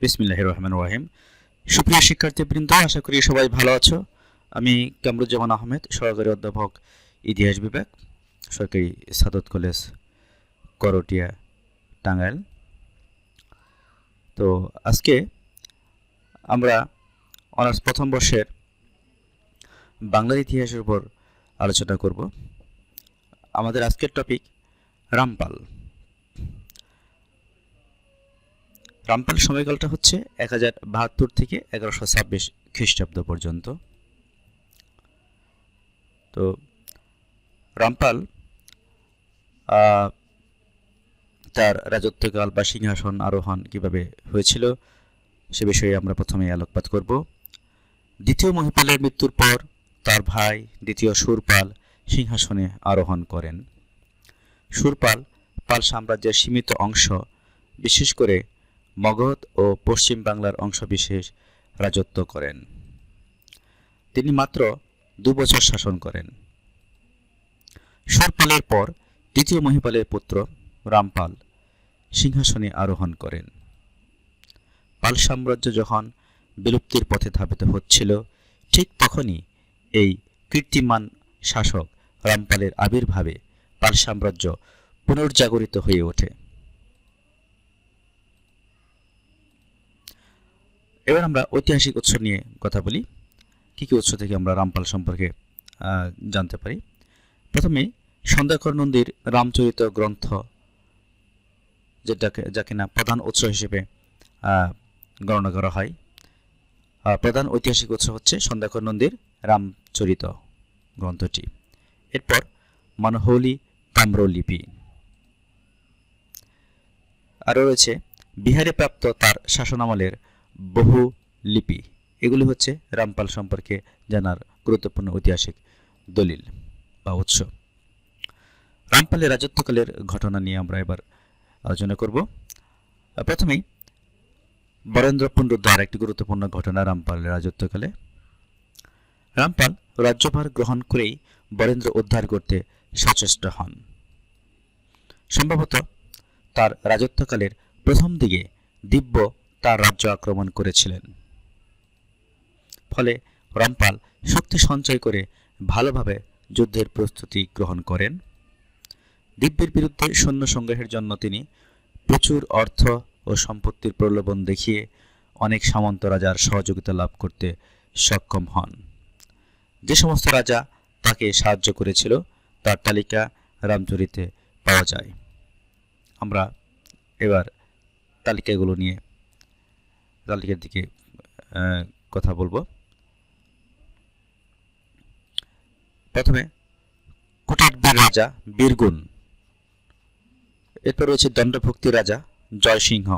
বিসমিল্লাহ রহমান রাহিম। সুপ্রিয় শিক্ষার্থীবৃন্দ, আশা করি সবাই ভালো আছো। আমি কামরুজ্জামান আহমেদ, সহকারী অধ্যাপক ইতিহাস বিভাগ, সরকারি সাদত কলেজ, করটিয়া, টাঙ্গাইল। তো আজকে আমরা অনার্স প্রথম বর্ষের বাংলার ইতিহাসের উপর আলোচনা করব। আমাদের আজকের টপিক রামপাল। রামপাল সময়কালটা হচ্ছে এক হাজার বাহাত্তর থেকে এগারোশো ছাব্বিশ খ্রিস্টাব্দ পর্যন্ত। তো রামপাল তার রাজত্বকাল বা সিংহাসন আরোহণ কীভাবে হয়েছিল সে বিষয়ে আমরা প্রথমে আলোকপাত করব। দ্বিতীয় মহিপালের মৃত্যুর পর তার ভাই দ্বিতীয় সুরপাল সিংহাসনে আরোহণ করেন। সুরপাল পাল সাম্রাজ্যের সীমিত অংশ, বিশেষ করে মগধ ও পশ্চিম বাংলার অংশবিশেষ রাজত্ব করেন। তিনি মাত্র দু বছর শাসন করেন। সুরপালের পর দ্বিতীয় মহিপালের পুত্র রামপাল সিংহাসনে আরোহণ করেন। পাল সাম্রাজ্য যখন বিলুপ্তির পথে ধাবিত হচ্ছিল, ঠিক তখনই এই কীর্তিমান শাসক রামপালের আবির্ভাবে পাল সাম্রাজ্য পুনর্জাগরিত হয়ে ওঠে। এবার আমরা ঐতিহাসিক উৎস নিয়ে কথা বলি। কী কী উৎস থেকে আমরা রামপাল সম্পর্কে জানতে পারি? প্রথমে সন্ধ্যাকর নন্দীর রামচরিত গ্রন্থ, যেটাকে যাকে না প্রধান উৎস হিসেবে গণনা করা হয়। প্রধান ঐতিহাসিক উৎস হচ্ছে সন্ধ্যাকর নন্দীর রামচরিত গ্রন্থটি। এরপর মনোহলি তাম্রলিপি আরও রয়েছে, বিহারে প্রাপ্ত তার শাসনামলের বহু লিপি এগুলি হচ্ছে রামপাল সম্পর্কে জানার গুরুত্বপূর্ণ ঐতিহাসিক দলিল বা উৎস। রামপালের রাজত্বকালের ঘটনা নিয়ে আমরা এবার আলোচনা করব। প্রথমেই বরেন্দ্র পুনরুদ্ধার একটি গুরুত্বপূর্ণ ঘটনা রামপালের রাজত্বকালে। রামপাল রাজ্যভার গ্রহণ করেই বরেন্দ্র উদ্ধার করতে সচেষ্ট হন। সম্ভবত তার রাজত্বকালের প্রথম দিকে দিব্য তার রাজ্য আক্রমণ করেছিলেন। ফলে রামপাল শক্তি সঞ্চয় করে ভালোভাবে যুদ্ধের প্রস্তুতি গ্রহণ করেন। দিব্যের বিরুদ্ধে সৈন্য সংগ্রহের জন্য তিনি প্রচুর অর্থ ও সম্পত্তির প্রলোভন দেখিয়ে অনেক সামন্ত রাজার সহযোগিতা লাভ করতে সক্ষম হন। যে সমস্ত রাজা তাকে সাহায্য করেছিল, তার তালিকা রামচরিতে পাওয়া যায়। আমরা এবার তালিকাগুলো নিয়ে তালিকার দিকে কথা বলব। প্রথমে কুটিরবীর রাজা বীরগুণ। এরপর রয়েছে দণ্ডভক্তি রাজা জয়সিংহ।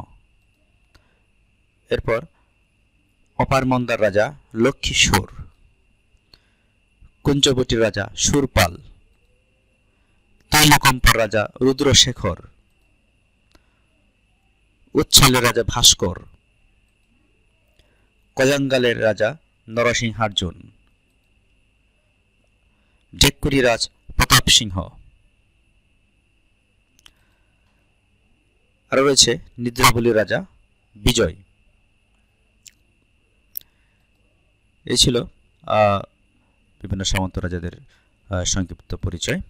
এরপর, অপারমন্দার রাজা লক্ষ্মীশ্বর কুঞ্জবতীর রাজা সুরপাল। তৈলকম্পর রাজা রুদ্রশেখর। উচ্ছলের রাজা ভাস্কর। কজাঙ্গালের রাজা নরসিংহার্জুন ডেক্কুরি রাজ প্রতাপ সিংহ। আরও রয়েছে নিদ্রাবলীর রাজা বিজয়। এই ছিল বিভিন্ন সামন্ত রাজাদের সংক্ষিপ্ত পরিচয়।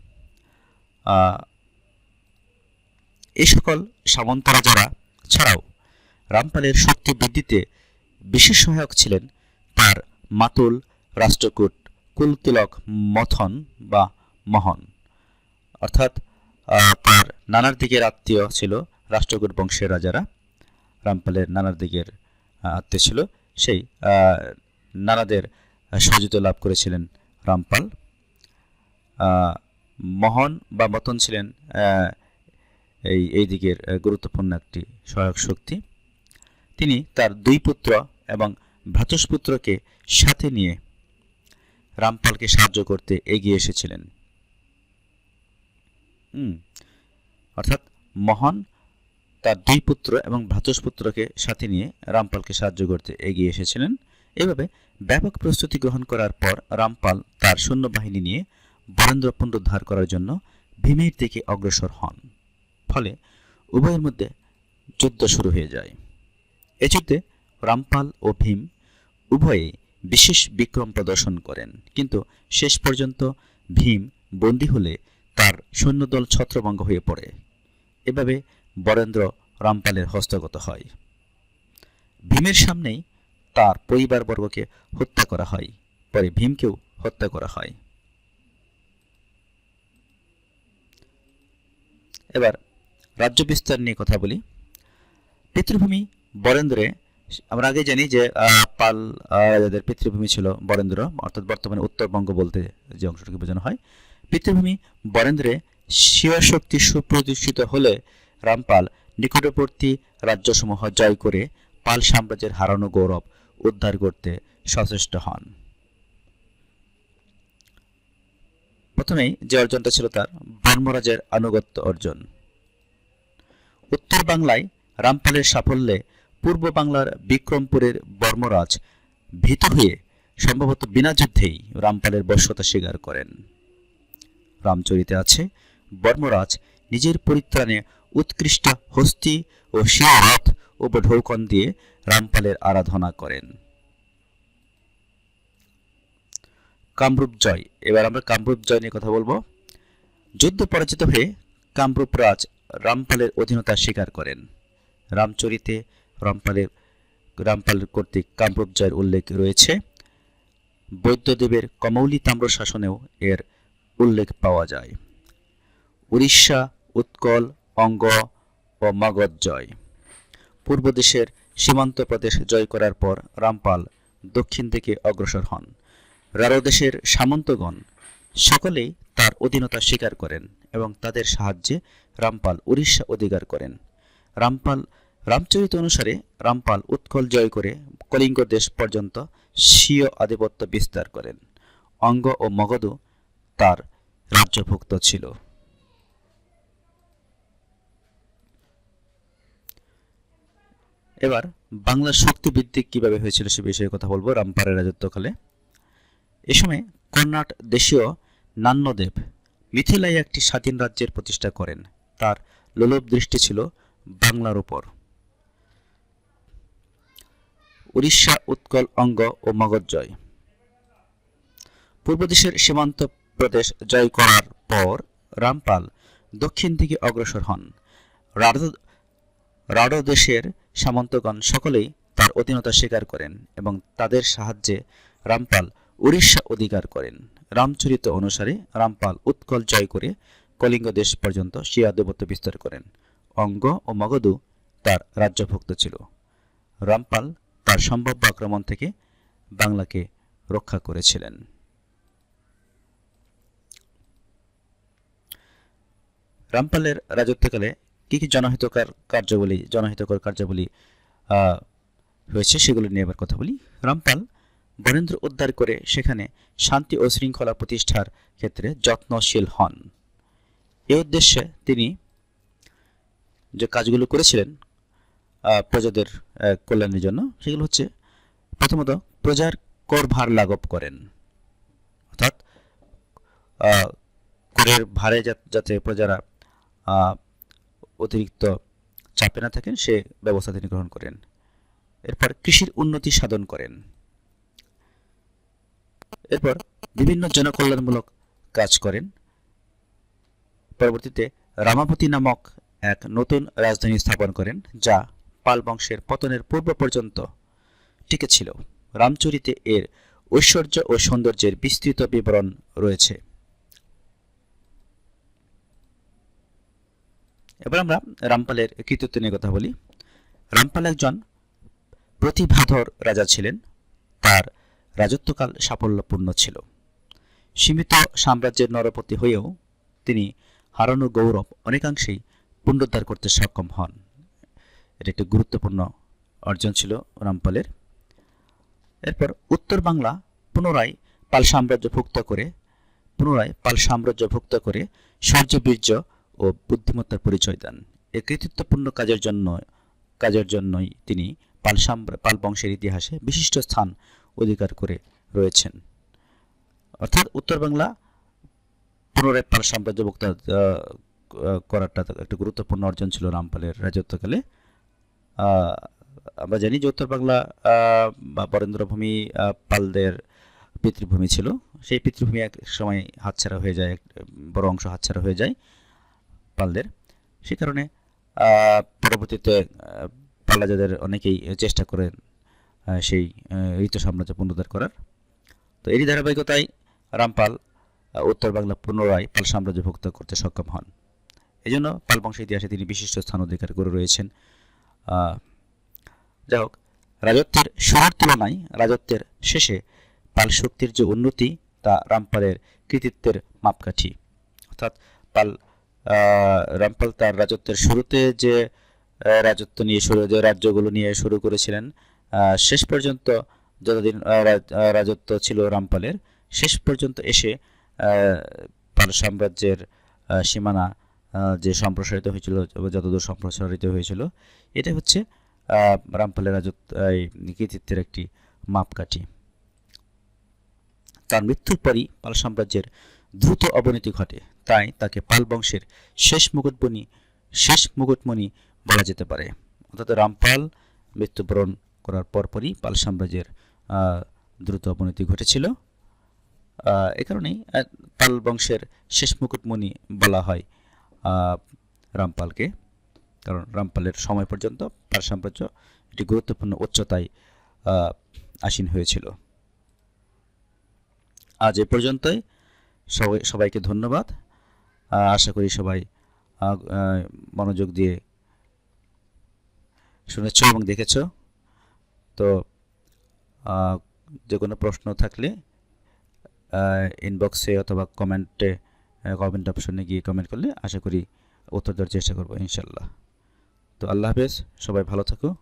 এই সকল সামন্ত রাজারা ছাড়াও রামপালের শক্তি বৃদ্ধিতে বিশেষ সহায়ক ছিলেন তার মাতুল রাষ্ট্রকূট কুলতিলক মথন বা মহন। অর্থাৎ তার নানার দিকের আত্মীয় ছিল রাষ্ট্রকূট বংশের রাজারা। রামপালের নানার দিকের আত্মীয় ছিল। সেই নানাদের সহযোগিতা লাভ করেছিলেন রামপাল। মহন বা মতন ছিলেন এই এই দিকের গুরুত্বপূর্ণ একটি সহায়ক শক্তি। তিনি তার দুই পুত্র এবং ভ্রাতুষ্পুত্রকে সাথে নিয়ে রামপালকে সাহায্য করতে এগিয়ে এসেছিলেন। অর্থাৎ মহান তার দুই পুত্র এবং ভ্রাতুষ্পুত্রকে সাথে নিয়ে রামপালকে সাহায্য করতে এগিয়ে এসেছিলেন। এভাবে ব্যাপক প্রস্তুতি গ্রহণ করার পর রামপাল তার সৈন্যবাহিনী নিয়ে বরেন্দ্র পুনরুদ্ধার করার জন্য ভীমের দিকে অগ্রসর হন। ফলে উভয়ের মধ্যে যুদ্ধ শুরু হয়ে যায়। এ যুদ্ধে রামপাল ও ভীম উভয়ে বিশেষ বিক্রম প্রদর্শন করেন। কিন্তু শেষ পর্যন্ত ভীম বন্দী হলে তার সৈন্যদল ছত্রভঙ্গ হয়ে পড়ে। এভাবে বরেন্দ্র রামপালের হস্তগত হয়। ভীমের সামনেই তার পরিবারবর্গকে হত্যা করা হয়। পরে ভীমকেও হত্যা করা হয়। এবার রাজ্য বিস্তার নিয়ে কথা বলি। পিতৃভূমি বরেন্দ্রে আমরা আগে জানি যে পাল রাজাদের পিতৃভূমি ছিল বরেন্দ্র, অর্থাৎ বর্তমানে উত্তরবঙ্গ বলতে যে অংশটুকু বোঝানো হয়, পিতৃভূমি বরেন্দ্রে স্বীয় শক্তি সুপ্রতিষ্ঠিত হলে রামপাল নিকটবর্তী রাজ্যসমূহ জয় করে পাল সাম্রাজ্যের হারানো গৌরব উদ্ধার করতে সচেষ্ট হন। প্রথমেই যে অর্জনটা ছিল তার, বর্মরাজের আনুগত্য অর্জন। উত্তর বাংলায় রামপালের সাফল্যে পূর্ব বাংলার বিক্রমপুরের বর্মরাজ ভীত হয়ে সম্ভবত বিনা যুদ্ধেই রামপালের বশ্যতা স্বীকার করেন। রামচরিতে আছে, বর্মরাজ নিজের পরিত্রাণে উৎকৃষ্ট হস্তি ও শিরথ ও ঢৌকন দিয়ে রামপালের আরাধনা করেন। কামরূপ জয়, এবার আমরা কামরূপ জয় নিয়ে কথা বলব। যুদ্ধ পরাজিত হয়ে কামরূপ রাজ রামপালের অধীনতা স্বীকার করেন। রামচরিতে রামপালের রামপালের কর্তৃক কামরূপ জয়ের উল্লেখ রয়েছে। বৈদ্যদেবের কমৌলি তাম্র শাসনেও এর উল্লেখ পাওয়া যায়। উড়িষ্যা, উৎকল, অঙ্গ ও মগধ জয়। পূর্ব দেশের সীমান্ত প্রদেশ জয় করার পর রামপাল দক্ষিণ দিকে অগ্রসর হন। রারো দেশের সামন্তগণ সকলেই তার অধীনতা স্বীকার করেন এবং তাদের সাহায্যে রামপাল উড়িষ্যা অধিকার করেন। রামপাল রামচরিত অনুসারে রামপাল উৎকল জয় করে কলিঙ্গ দেশ পর্যন্ত স্বীয় আধিপত্য বিস্তার করেন। অঙ্গ ও মগধও তার রাজ্যভুক্ত ছিল। এবার বাংলার শক্তি বৃদ্ধি কীভাবে হয়েছিল সে বিষয়ে কথা বলব রামপালের রাজত্বকালে। এ সময় কর্ণাট দেশীয় নান্নদেব মিথিলায় একটি স্বাধীন রাজ্যের প্রতিষ্ঠা করেন। তার লোলভ দৃষ্টি ছিল বাংলার উপর। উড়িষ্যা উৎকল অঙ্গ ও মগধ জয়। পূর্ব দেশের সীমান্ত প্রদেশ জয় করার পর রামপাল দক্ষিণ দিকে অগ্রসর হন। রাঢ় দেশের সামন্তগণ সকলেই তার অধীনতা স্বীকার করেন এবং তাদের সাহায্যে রামপাল উড়িষ্যা অধিকার করেন। রামচরিত অনুসারে রামপাল উৎকল জয় করে কলিঙ্গ দেশ পর্যন্ত শিয়া দেবত্ব বিস্তার করেন। অঙ্গ ও মগধও তার রাজ্যভুক্ত ছিল। রামপাল তার সম্ভাব্য আক্রমণ থেকে বাংলাকে রক্ষা করেছিলেন। রামপালের রাজত্বকালে কি কি জনহিতকর কার্যাবলী জনহিতকর কার্যাবলী হয়েছে সেগুলো নিয়ে এবার কথা বলি। রামপাল বরেন্দ্র উদ্ধার করে সেখানে শান্তি ও শৃঙ্খলা প্রতিষ্ঠার ক্ষেত্রে যত্নশীল হন। এ উদ্দেশ্যে তিনি যে কাজগুলো করেছিলেন প্রজাদের কল্যাণের জন্য, সেগুলো হচ্ছে প্রথমত প্রজার কর ভার লাঘব করেন। অর্থাৎ করের ভারে যাতে প্রজারা অতিরিক্ত চাপে না থাকেন, সে ব্যবস্থা তিনি গ্রহণ করেন। এরপর কৃষির উন্নতি সাধন করেন। এরপর বিভিন্ন জনকল্যাণমূলক কাজ করেন। পরবর্তীতে রামাবতী নামক এক নতুন রাজধানী স্থাপন করেন, যা পাল বংশের পতনের পূর্ব পর্যন্ত টিকে ছিল রামচরিতে এর ঐশ্বর্য ও সৌন্দর্যের বিস্তৃত বিবরণ রয়েছে। এবার আমরা রামপালের কৃতিত্ব নিয়ে কথা বলি। রামপাল একজন প্রতিভাধর রাজা ছিলেন। তার রাজত্বকাল সাফল্যপূর্ণ ছিল। সীমিত সাম্রাজ্যের নরপতি হয়েও তিনি হারানো গৌরব অনেকাংশেই পুনরুদ্ধার করতে সক্ষম হন। এটা একটি গুরুত্বপূর্ণ অর্জন ছিল রামপালের। এরপর উত্তর বাংলা পুনরায় পাল সাম্রাজ্য ভুক্ত করে, পুনরায় পাল সাম্রাজ্য ভুক্ত করে শৌর্যবীর্য ও বুদ্ধিমত্তার পরিচয় দেন। এই কৃতিত্বপূর্ণ কাজের জন্য, কাজের জন্যই তিনি পাল পাল বংশের ইতিহাসে বিশিষ্ট স্থান অধিকার করে রয়েছেন। অর্থাৎ উত্তর বাংলা পুনরায় পাল সাম্রাজ্যভুক্ত করাটা একটা গুরুত্বপূর্ণ অর্জন ছিল রামপালের রাজত্বকালে। আমরা জানি যে উত্তর বাংলা বা বরেন্দ্রভূমি পালদের পিতৃভূমি ছিল। সেই পিতৃভূমি এক সময় হাতছাড়া হয়ে যায় বড় অংশ হাতছাড়া হয়ে যায় পালদের। সে কারণে পরবর্তীতে আহ, পাল্লাজাদের অনেকেই চেষ্টা করেন সেই ঋতু সাম্রাজ্য পুনরুদ্ধার করার। তো এরই ধারাবাহিকতায় রামপাল উত্তর বাংলা পুনরায় পাল সাম্রাজ্যভুক্ত করতে সক্ষম হন। এজন্য পাল বংশের ইতিহাসে তিনি বিশিষ্ট স্থান অধিকার করে রয়েছেন। যাই হোক, রাজত্বের শুরুর তুলনায় রাজত্বের শেষে পাল শক্তির যে উন্নতি, তা রামপালের কৃতিত্বের মাপকাঠি। অর্থাৎ পাল রামপাল তার রাজত্বের শুরুতে যে রাজত্ব নিয়ে শুরু, যে রাজ্যগুলো নিয়ে শুরু করেছিলেন শেষ পর্যন্ত যতদিন রাজত্ব ছিল রামপালের, শেষ পর্যন্ত এসে পাল সাম্রাজ্যের সীমানা যে সম্প্রসারিত হয়েছিল, যতদূর সম্প্রসারিত হয়েছিল, এটা হচ্ছে রামপালের রাজত্ব, এই কৃতিত্বের একটি মাপকাঠি। তার মৃত্যুর পরই পাল সাম্রাজ্যের দ্রুত অবনতি ঘটে। তাই তাকে পাল বংশের শেষ মুকুটমণি শেষ মুকুটমণি বলা যেতে পারে। অর্থাৎ রামপাল মৃত্যুবরণ করার পরপরই পাল সাম্রাজ্যের দ্রুত অবনতি ঘটেছিল। এ কারণেই পাল বংশের শেষ মুকুটমণি বলা হয় রামপালকে, কারণ রামপালের সময় পর্যন্ত পাল সাম্রাজ্য একটি গুরুত্বপূর্ণ উচ্চতায় আসীন হয়েছিল। আজ এ পর্যন্তই। সবাই, সবাইকে ধন্যবাদ। আশা করি সবাই মনোযোগ দিয়ে শুনেছ এবং দেখেছ। তো যে কোনো প্রশ্ন থাকলে ইনবক্সে অথবা কমেন্টে কমেন্ট অপশনে গিয়ে কমেন্ট করলে আশা করি উত্তর দেওয়ার চেষ্টা করব, ইনশাল্লাহ। তো আল্লাহ হাফেজ, সবাই ভালো থাকো।